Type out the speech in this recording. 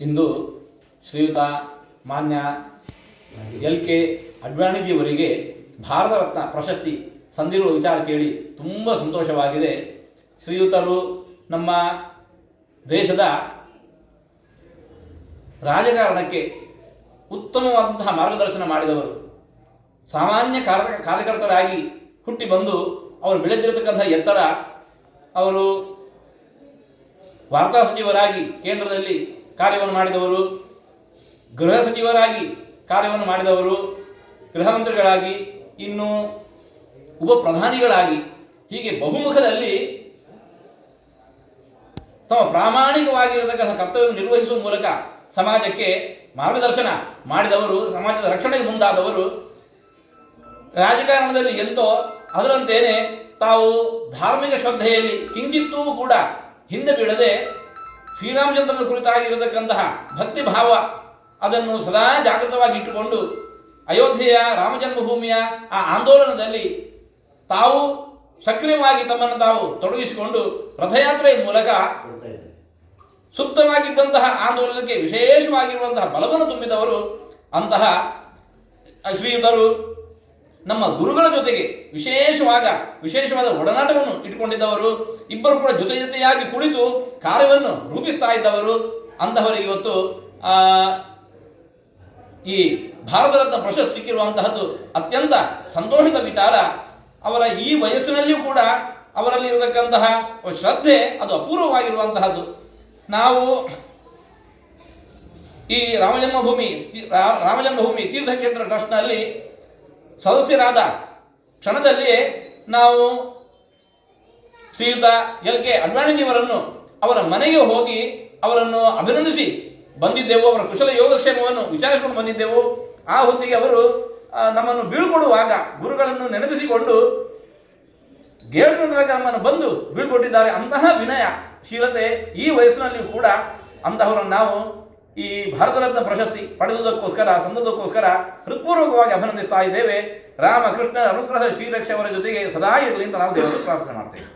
ಇಂದು ಶ್ರೀಯುತ ಮಾನ್ಯ L K ಅಡ್ವಾಣಿಜಿಯವರಿಗೆ ಭಾರತ ರತ್ನ ಪ್ರಶಸ್ತಿ ಸಂದಿರುವ ವಿಚಾರ ಕೇಳಿ ತುಂಬ ಸಂತೋಷವಾಗಿದೆ. ಶ್ರೀಯುತರು ನಮ್ಮ ದೇಶದ ರಾಜಕಾರಣಕ್ಕೆ ಉತ್ತಮವಾದಂತಹ ಮಾರ್ಗದರ್ಶನ ಮಾಡಿದವರು. ಸಾಮಾನ್ಯ ಕಾರ್ಯ ಕಾರ್ಯಕರ್ತರಾಗಿ ಹುಟ್ಟಿ ಬಂದು ಅವರು ಬೆಳೆದಿರತಕ್ಕಂಥ ಎತ್ತರ ಅವರು ವಾರ್ತಾ ಸಚಿವರಾಗಿ ಕೇಂದ್ರದಲ್ಲಿ ಕಾರ್ಯವನ್ನು ಮಾಡಿದವರು ಗೃಹ ಸಚಿವರಾಗಿ ಕಾರ್ಯವನ್ನು ಮಾಡಿದವರು ಗೃಹ ಮಂತ್ರಿಗಳಾಗಿ ಇನ್ನು ಉಪ ಪ್ರಧಾನಿಗಳಾಗಿ ಹೀಗೆ ಬಹುಮುಖದಲ್ಲಿ ತಮ್ಮ ಪ್ರಾಮಾಣಿಕವಾಗಿರತಕ್ಕಂಥ ಕರ್ತವ್ಯ ನಿರ್ವಹಿಸುವ ಮೂಲಕ ಸಮಾಜಕ್ಕೆ ಮಾರ್ಗದರ್ಶನ ಮಾಡಿದವರು, ಸಮಾಜದ ರಕ್ಷಣೆಗೆ ಮುಂದಾದವರು. ರಾಜಕಾರಣದಲ್ಲಿ ಎಂತೋ ಅದರಂತೇನೆ ತಾವು ಧಾರ್ಮಿಕ ಶ್ರದ್ಧೆಯಲ್ಲಿ ಕಿಂಚಿತ್ತೂ ಕೂಡ ಹಿಂದೆ ಬೀಳದೆ ಶ್ರೀರಾಮಚಂದ್ರನ ಕುರಿತಾಗಿರತಕ್ಕಂತಹ ಭಕ್ತಿ ಭಾವ ಅದನ್ನು ಸದಾ ಜಾಗೃತವಾಗಿ ಇಟ್ಟುಕೊಂಡು ಅಯೋಧ್ಯೆಯ ರಾಮಜನ್ಮಭೂಮಿಯ ಆ ಆಂದೋಲನದಲ್ಲಿ ತಾವು ಸಕ್ರಿಯವಾಗಿ ತಮ್ಮನ್ನು ತಾವು ತೊಡಗಿಸಿಕೊಂಡು ರಥಯಾತ್ರೆಯ ಮೂಲಕ ಸುಪ್ತವಾಗಿದ್ದಂತಹ ಆಂದೋಲನಕ್ಕೆ ವಿಶೇಷವಾಗಿರುವಂತಹ ಬಲವನ್ನು ತುಂಬಿದವರು ಅಂತಹ ಶ್ರೀಯುತರು ನಮ್ಮ ಗುರುಗಳ ಜೊತೆಗೆ ವಿಶೇಷವಾದ ವಿಶೇಷವಾದ ಒಡನಾಟವನ್ನು ಇಟ್ಟುಕೊಂಡಿದ್ದವರು ಇಬ್ಬರು ಕೂಡ ಜೊತೆ ಜೊತೆಯಾಗಿ ಕುಳಿತು ಕಾರ್ಯವನ್ನು ರೂಪಿಸ್ತಾ ಇದ್ದವರು. ಅಂತಹವರಿಗೆ ಇವತ್ತು ಆ, ಈ ಭಾರತ ರತ್ನ ಪ್ರಶಸ್ತಿ ಸಿಕ್ಕಿರುವಂತಹದ್ದು ಅತ್ಯಂತ ಸಂತೋಷದ ವಿಚಾರ. ಅವರ ಈ ವಯಸ್ಸಿನಲ್ಲಿಯೂ ಕೂಡ ಅವರಲ್ಲಿ ಇರತಕ್ಕಂತಹ ಶ್ರದ್ಧೆ ಅದು ಅಪೂರ್ವವಾಗಿರುವಂತಹದ್ದು. ನಾವು ಈ ರಾಮಜನ್ಮಭೂಮಿ ರಾಮಜನ್ಮಭೂಮಿ ತೀರ್ಥಕ್ಷೇತ್ರ ಟ್ರಸ್ಟ್ನಲ್ಲಿ ಸದಸ್ಯರಾದ ಕ್ಷಣದಲ್ಲಿ ನಾವು ಶ್ರೀಯುತ ಎಲ್ ಕೆ ಅಡ್ವಾಣಿಜಿಯವರನ್ನು ಅವರ ಮನೆಗೆ ಹೋಗಿ ಅವರನ್ನು ಅಭಿನಂದಿಸಿ ಬಂದಿದ್ದೆವು, ಅವರ ಕುಶಲ ಯೋಗಕ್ಷೇಮವನ್ನು ವಿಚಾರಿಸಿಕೊಂಡು ಬಂದಿದ್ದೆವು. ಆ ಹೊತ್ತಿಗೆ ಅವರು ನಮ್ಮನ್ನು ಬೀಳ್ಕೊಡುವಾಗ ಗುರುಗಳನ್ನು ನೆನಪಿಸಿಕೊಂಡು ಗೇಡಿನ ನಮ್ಮನ್ನು ಬಂದು ಬೀಳ್ಕೊಟ್ಟಿದ್ದಾರೆ. ಅಂತಹ ವಿನಯ, ಶೀಲತೆ ಈ ವಯಸ್ಸಿನಲ್ಲಿಯೂ ಕೂಡ ಅಂತಹವರನ್ನು ನಾವು ಈ ಭಾರತ ರತ್ನ ಪ್ರಶಸ್ತಿ ಪಡೆದುದಕ್ಕೋಸ್ಕರ, ಸಂದದಕ್ಕೋಸ್ಕರ ಹೃತ್ಪೂರ್ವಕವಾಗಿ ಅಭಿನಂದಿಸ್ತಾ ಇದ್ದೇವೆ. ರಾಮಕೃಷ್ಣರ ಅನುಗ್ರಹ ಶ್ರೀರಕ್ಷೆ ಅವರ ಜೊತೆಗೆ ಸದಾ ಇರಲಿ ಅಂತ ನಾವು ದೇವರಲ್ಲಿ ಪ್ರಾರ್ಥನೆ ಮಾಡ್ತೇವೆ.